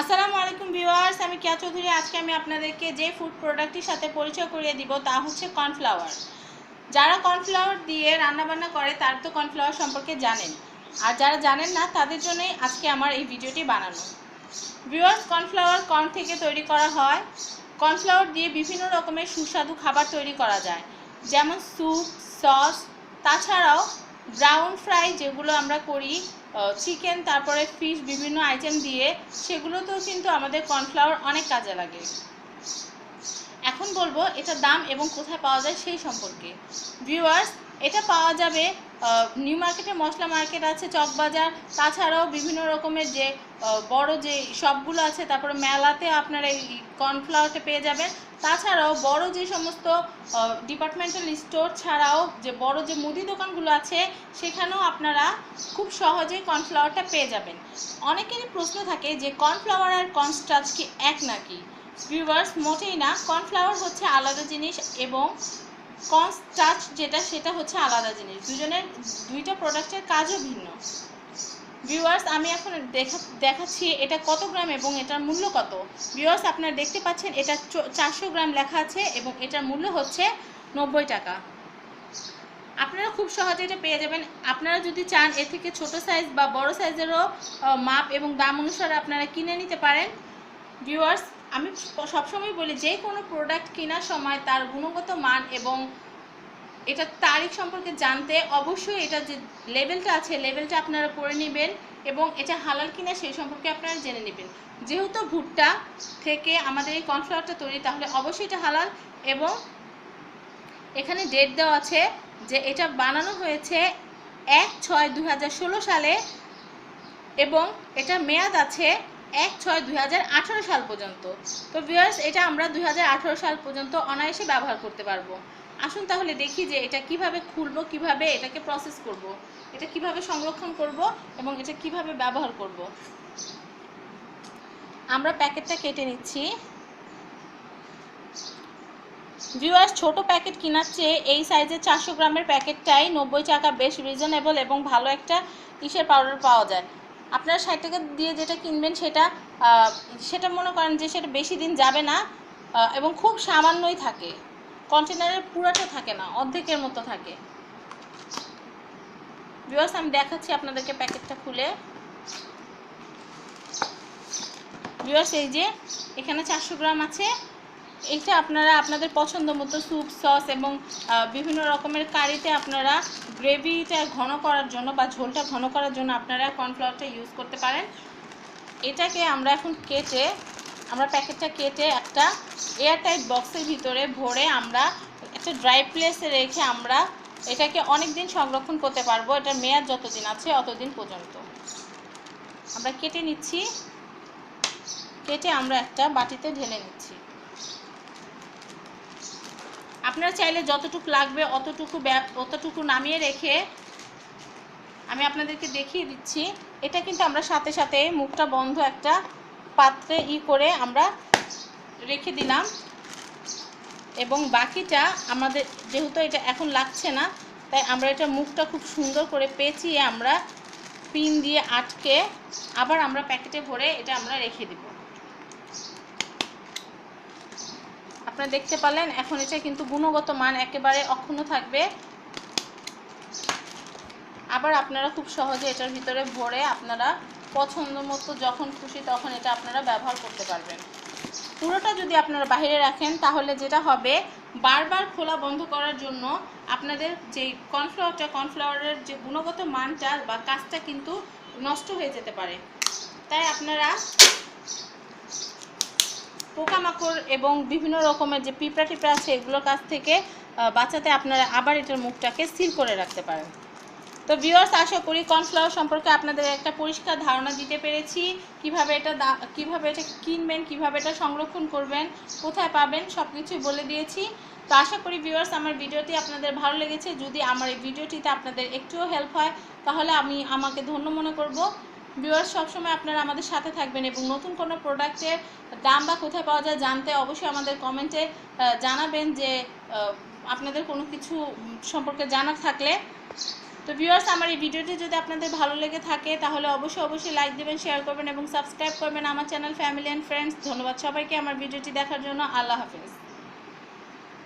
আসসালামু আলাইকুম ভিউয়ার্স, আমি কিয়া চৌধুরী। আজকে আমি আপনাদেরকে যে ফুড প্রোডাক্টটির সাথে পরিচয় করিয়ে দিব, তা হচ্ছে কর্নফ্লাওয়ার যারা কর্নফ্লাওয়ার দিয়ে রান্নাবান্না করে, তার তো কর্নফ্লাওয়ার সম্পর্কে জানেন। আর যারা জানেন না, তাদের জন্যই আজকে আমার এই ভিডিওটি বানানো। ভিউয়ার্স কর্নফ্লাওয়ার কর্ন থেকে তৈরি করা হয়। কর্নফ্লাওয়ার দিয়ে বিভিন্ন রকমের সুস্বাদু খাবার তৈরি করা যায়। যেমন স্যুপ সস তাছাড়াও ব্রাউন ফ্রাই যেগুলো আমরা করি চিকেন তারপরে ফিশ বিভিন্ন আইটেম দিয়ে সেগুলোতেও কিন্তু আমাদের কর্নফ্লাওয়ার অনেক কাজে লাগে। এখন বলব এটা দাম এবং কোথায় পাওয়া যায় সেই সম্পর্কে। ভিউয়ার্স এটা পাওয়া যাবে নিউ মার্কেটে মশলা মার্কেট আছে চকবাজার তাছাড়াও বিভিন্ন রকমের যে বড় যে শপগুলো আছে, তারপরে মেলাতে আপনারা এই কর্নফ্লাওয়ারটা পেয়ে যাবেন। তাছাড়াও বড় যে সমস্ত ডিপার্টমেন্টাল স্টোর ছাড়াও যে বড় যে মুদি দোকানগুলো আছে, সেখানেও আপনারা খুব সহজেই কর্নফ্লাওয়ারটা পেয়ে যাবেন। অনেকেরই প্রশ্ন থাকে যে কর্নফ্লাওয়ার আর কর্নস্টার্চ কি এক নাকি? ভিউয়ার্স মোটেই না কর্নফ্লাওয়ার হচ্ছে আলাদা জিনিস এবং কর্নস্টার্চ যেটা, সেটা হচ্ছে আলাদা জিনিস। দুজনের, দুইটা প্রোডাক্টের কাজও ভিন্ন। ভিউয়ার্স, আমি এখন দেখা, দেখাচ্ছি এটা কত গ্রাম এবং এটার মূল্য কত। ভিউয়ার্স, আপনারা দেখতে পাচ্ছেন এটা চারশো গ্রাম লেখা আছে এবং এটার মূল্য হচ্ছে নব্বই টাকা। আপনারা খুব সহজে এটা পেয়ে যাবেন। আপনারা যদি চান এর থেকে ছোট সাইজ বা বড় সাইজেরও মাপ এবং দাম অনুসারে আপনারা কিনে নিতে পারেন। ভিউয়ার্স আমি সবসময় বলি, যে কোনো প্রোডাক্ট কেনার সময় তার গুণগত মান এবং এটার তারিখ সম্পর্কে জানতে অবশ্যই এটা যে লেভেলটা আছে লেভেলটা আপনারা পড়ে নেবেন এবং এটা হালাল কিনা সেই সম্পর্কে আপনারা জেনে নেবেন। যেহেতু ভুট্টা থেকে আমাদের এই কর্নফ্লাওয়ারটা তৈরি, তাহলে অবশ্যই এটা হালাল এবং এখানে ডেট দেওয়া আছে যে এটা বানানো হয়েছে এক ছয় দু সালে এবং এটা মেয়াদ আছে এক ছয় দুই সাল পর্যন্ত তো ভিউয়ার্স এটা আমরা দুই হাজার আঠারো সাল পর্যন্ত অনায়াসে ব্যবহার করতে পারব আসুন তাহলে দেখি যে এটা কীভাবে খুলবো, কীভাবে এটাকে প্রসেস করব। এটা কীভাবে সংরক্ষণ করব এবং এটা কীভাবে ব্যবহার করব। আমরা প্যাকেটটা কেটে নিচ্ছি ভিউয়ার্স ছোট প্যাকেট কেনার চেয়ে এই সাইজের চারশো গ্রামের প্যাকেটটাই নব্বই টাকা বেশ রিজনেবল এবং ভালো একটা ইসের পাউডার পাওয়া যায় আপনারা ষাট টাকা দিয়ে যেটা কিনবেন সেটা সেটা মনে করেন যে সেটা বেশি দিন যাবে না এবং খুব সামান্যই থাকে। কন্টেনারের পুরাটা থাকে না, অর্ধেকের মতো থাকে। ভিউয়ার্স আমি দেখাচ্ছি আপনাদেরকে প্যাকেটটা খুলে। ভিউয়ার্স এই যে, এখানে চারশো গ্রাম আছে। এটা আপনারা আপনাদের পছন্দ মতো স্যুপ সস এবং বিভিন্ন রকমের কারিতে আপনারা গ্রেভিটা ঘন করার জন্য বা ঝোলটা ঘন করার জন্য আপনারা কর্নফ্লাওয়ারটা ইউজ করতে পারেন। এটাকে আমরা এখন কেটে, আমরা প্যাকেটটা কেটে একটা এয়ারটাইট বক্সের ভিতরে ভরে আমরা একটা ড্রাই প্লেসে রেখে আমরা এটাকে অনেক দিন সংরক্ষণ করতে পারব। এটার মেয়াদ যতদিন আছে অতদিন পর্যন্ত। আমরা কেটে নিচ্ছি। কেটে আমরা একটা বাটিতে ঢেলে নিচ্ছি। আপনারা চাইলে যতটুকু লাগবে, অতটুকু অতটুকু নামিয়ে রেখে আমি আপনাদেরকে দেখিয়ে দিচ্ছি। এটা কিন্তু আমরা সাথে সাথে মুখটা বন্ধ একটা পাত্রে ই করে আমরা রেখে দিলাম। এবং বাকিটা আমাদের, যেহেতু এটা এখন লাগছে না, তাই আমরা এটা মুখটা খুব সুন্দর করে পেঁচিয়ে আমরা পিন দিয়ে আটকে আবার আমরা প্যাকেটে ভরে এটা আমরা রেখে দিব। আপনারা দেখতে পারলেন, এখন এটা কিন্তু গুণগত মান একেবারে অক্ষুণ্ণ থাকবে। আবার আপনারা খুব সহজে এটার ভিতরে ভরে আপনারা পছন্দ মতো যখন খুশি তখন এটা আপনারা ব্যবহার করতে পারবেন। পুরোটা যদি আপনারা বাইরে রাখেন, তাহলে যেটা হবে, বারবার খোলা বন্ধ করার জন্য আপনাদের যে কর্নফ্লাওয়ারটা, কর্নফ্লাওয়ারের যে গুণগত মানটা বা কাজটা কিন্তু নষ্ট হয়ে যেতে পারে। তাই আপনারা পোকামাকড় এবং বিভিন্ন রকমের যে পিঁপড়া টিপড়া আছে এগুলোর কাছ থেকে বাঁচাতে আপনারা আবার এটার মুখটাকে সিল করে রাখতে পারেন। তো ভিউয়ার্স আশা করি কর্নফ্লাওয়ার সম্পর্কে আপনাদের একটা পরিষ্কার ধারণা দিতে পেরেছি। কীভাবে এটা দা- কীভাবে এটা কিনবেন, কীভাবে এটা সংরক্ষণ করবেন, কোথায় পাবেন সব কিছুই বলে দিয়েছি। তো আশা করি ভিউয়ার্স আমার ভিডিওটি আপনাদের ভালো লেগেছে। যদি আমার এই ভিডিওটিতে আপনাদের একটুও হেল্প হয়, তাহলে আমি, আমাকে ধন্য মনে করব। ভিউয়ার্স সবসময় আপনারা আমাদের সাথে থাকবেন এবং নতুন কোনো প্রোডাক্টের দাম বা কোথায় পাওয়া যায় জানতে অবশ্যই আমাদের কমেন্টে জানাবেন যে আপনাদের কোনো কিছু সম্পর্কে জানার থাকলে। তো ভিউয়ার্স আমার এই ভিডিওটি যদি আপনাদের ভালো লেগে থাকে, তাহলে অবশ্যই অবশ্যই লাইক দেবেন শেয়ার করবেন এবং সাবস্ক্রাইব করবেন আমার চ্যানেল ফ্যামিলি অ্যান্ড ফ্রেন্ডস ধন্যবাদ সবাইকে আমার ভিডিওটি দেখার জন্য। আল্লাহ হাফিজ।